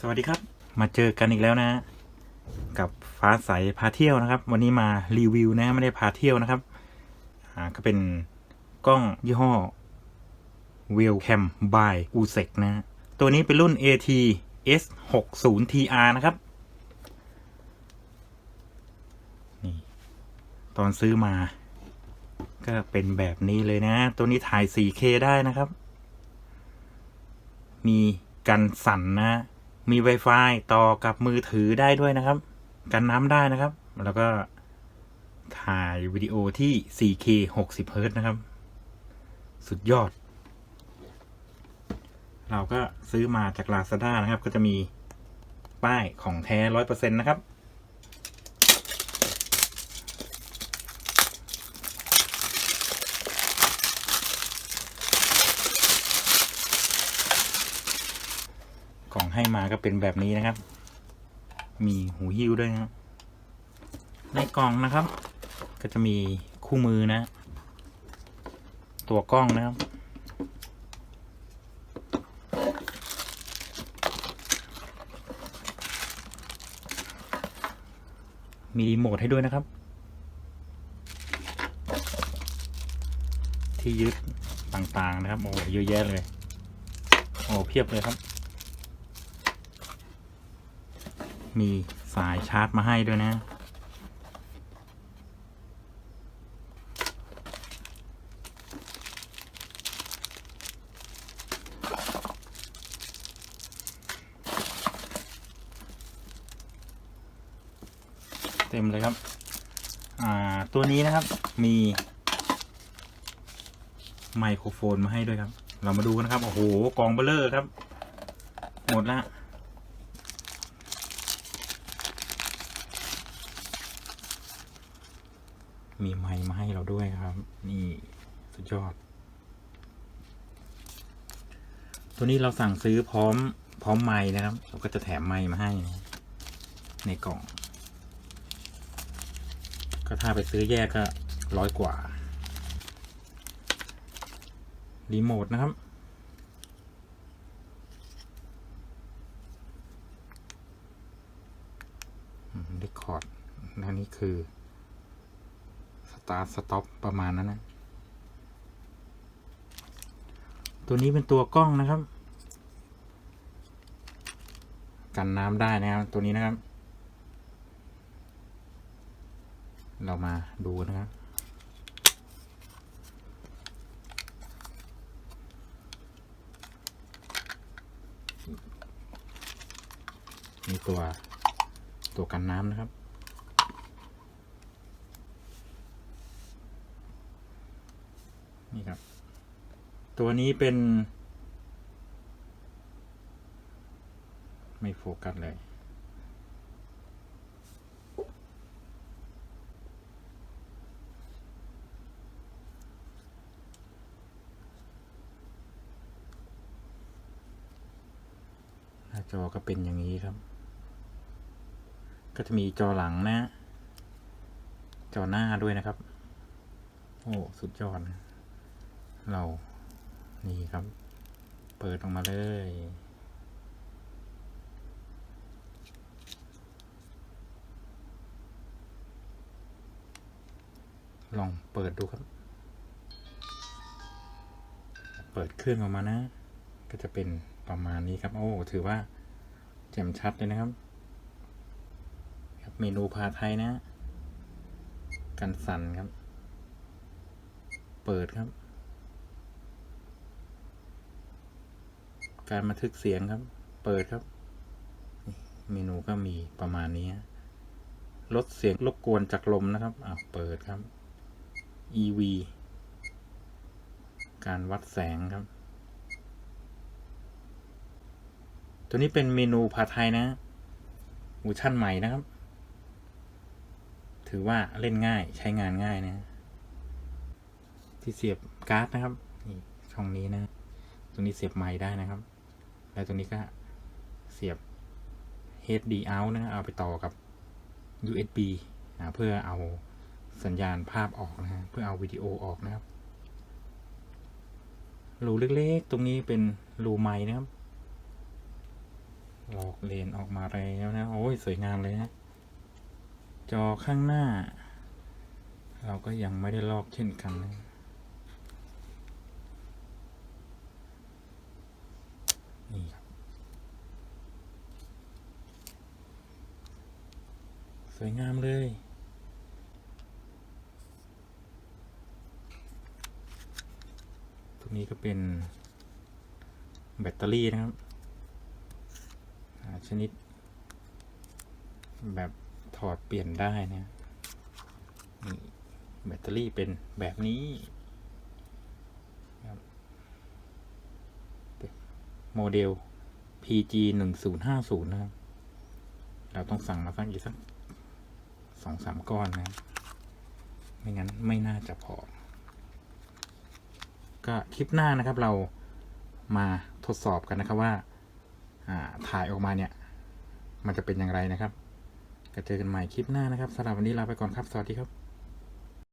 สวัสดีครับ มาเจอกันอีกแล้วนะ กับฟ้าใสพาเที่ยวนะครับ วันนี้มารีวิวนะไม่ได้พาเที่ยวนะครับอ่าก็เป็นกล้องยี่ห้อ w e l c a m by u s e c นะ ตัวนี้เป็นรุ่น AT S 6 0 TR นะครับนี่ตอนซื้อมา ก็เป็นแบบนี้เลยนะ ตัวนี้ถ่าย 4K ได้นะครับ มีกันสั่นนะ มี Wi-Fi ต่อกับมือถือได้ด้วยนะครับ กันน้ำได้นะครับ แล้วก็ถ่ายวิดีโอที่ 4K 60 Hz นะครับ สุดยอด เราก็ซื้อมาจาก Lazada นะครับ ก็จะมีป้ายของแท้ 100%นะครับ กล่องให้มาก็เป็นแบบนี้นะครับ มีหูหิ้วด้วยนะในกล่องนะครับ ก็จะมีคู่มือนะ ตัวกล้องนะครับ มีรีโมทให้ด้วยนะครับ ที่ยึดต่างๆนะครับ โอ้เยอะแยะเลย โอ้เพียบเลยครับ มีสายชาร์จมาให้ด้วยนะ เต็มเลยครับ อ่า ตัวนี้นะครับมี ไมโครโฟนมาให้ด้วยครับ เรามาดูกันนะครับ โอ้โห กองเบลเลอร์ครับ หมดละ มีไมค์มาให้เราด้วยครับ นี่สุดยอด ตัวนี้เราสั่งซื้อพร้อมพร้อมไม้นะครับ เราก็จะแถมไม้มาให้นะในกล่อง ก็ถ้าไปซื้อแยกก็ร้อยกว่า รีโมทนะครับเรคคอร์ดอันนี้คือ ตาร์สต็อปประมาณนั้นนะตัวนี้เป็นตัวกล้องนะครับ กันน้ำได้นะครับ ตัวนี้นะครับ เรามาดูนะครับนี่ตัวตัวกันน้ำนะครับ นี่ครับ ตัวนี้เป็น ไม่โฟกัสเลย หน้าจอก็เป็นอย่างนี้ครับ ก็จะมีจอหลังนะ จอหน้าด้วยนะครับ โอ้ สุดยอดนะ เรา นี่ครับ เปิดออกมาเลย ลองเปิดดูครับ เปิดเครื่องออกมานะ ก็จะเป็นประมาณนี้ครับ โอ้ ถือว่าแจ่มชัดเลยนะครับ เมนูพาไทยนะ กันสั่นครับ เปิดครับ การบันทึกเสียงครับ เปิดครับ เมนูก็มีประมาณนี้ ลดเสียงรบกวนจากลมนะครับอ้าเปิดครับ EV การวัดแสงครับ ตัวนี้เป็นเมนูพาไทยนะเวอร์ชั่นใหม่นะครับ ถือว่าเล่นง่ายใช้งานง่ายนะ ที่เสียบการ์ดนะครับ นี่ช่องนี้นะ ตรงนี้เสียบไม้ได้นะครับ แล้วตรงนี้ก็เสียบ HD out นะเอาไปต่อกับ USB นะเพื่อเอาสัญญาณภาพออกนะฮะเพื่อเอาวิดีโอออกนะครับรูเล็กๆ ตรงนี้เป็นรูไม้นะครับลอกเลนออกมาแล้วนะ โอ้ย สวยงามเลยนะ จอข้างหน้า เราก็ยังไม่ได้ลอกเช่นกันนะ นี่ครับ สวยงามเลย ตรงนี้ก็เป็นแบตเตอรี่นะครับ ชนิด แบบถอดเปลี่ยนได้นะนี่แบตเตอรี่เป็นแบบนี้เป็นโมเดล PG หนึ่งศูนย์ห้าศูนย์นะครับ เราต้องสั่งมาสักอีกสัก สองสามก้อนนะไม่งั้นไม่น่าจะพอ ก็คลิปหน้านะครับเรามาทดสอบกันนะครับว่าอ่าถ่ายออกมาเนี่ย มันจะเป็นอย่างไรนะครับก็เจอกันใหม่คลิปหน้านะครับสำหรับวันนี้ลาไปก่อนครับ สวัสดีครับ